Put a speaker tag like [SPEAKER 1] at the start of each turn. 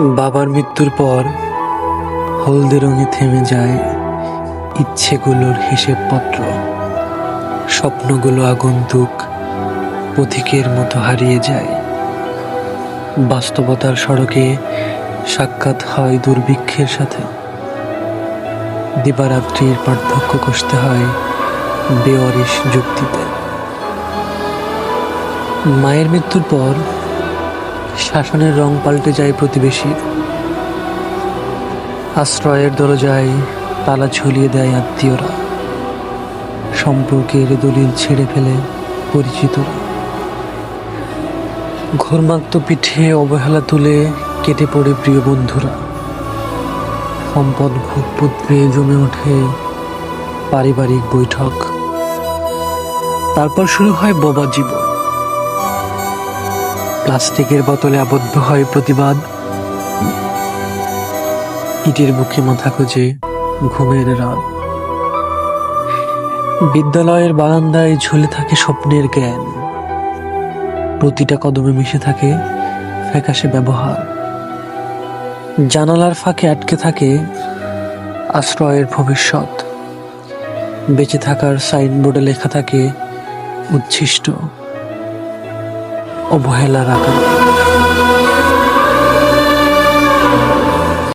[SPEAKER 1] বাবার মৃত্যুর পর হলদে রঙে থেমে যায় ইচ্ছেগুলোর হিসেবপত্র স্বপ্নগুলো আগন্তুক পথিকের মতো হারিয়ে যায়। বাস্তবতার সড়কে সাক্ষাৎ হয় দুর্ভিক্ষের সাথে। দিবারাত্রির পার্থক্য কষতে হয় বেওয়ারিশ যুক্তিতে। মায়ের মৃত্যুর পর শাসনের রং পাল্টে যায় প্রতিবেশীর আশ্রয়ের দরজায় তালা ঝুলিয়ে দেয় আত্মীয়রা। সম্পর্কের দলিল ছেড়ে ফেলে পরিচিতরা। ঘর্মাক্ত পিঠে অবহেলা তুলে কেটে পড়ে প্রিয় বন্ধুরা। সম্পদ ভূতপুত্রে জমে ওঠে পারিবারিক বৈঠক। তারপর শুরু হয় বোবা জীবন। প্লাস্টিকের বোতলে আবদ্ধ হয় প্রতিবাদ। ইটের বুকে মাথা খুঁজে ঘুমের রাত। বিদ্যালয়ের বারান্দায় ঝুলে থাকে স্বপ্নের জ্ঞান। প্রতিটা কদমে মিশে থাকে ফ্যাকাশে ব্যবহার। জানালার ফাঁকে আটকে থাকে আশ্রয়ের ভবিষ্যৎ। বেঁচে থাকার সাইনবোর্ডে লেখা থাকে, উচ্ছিষ্ট। অবহেলা না করো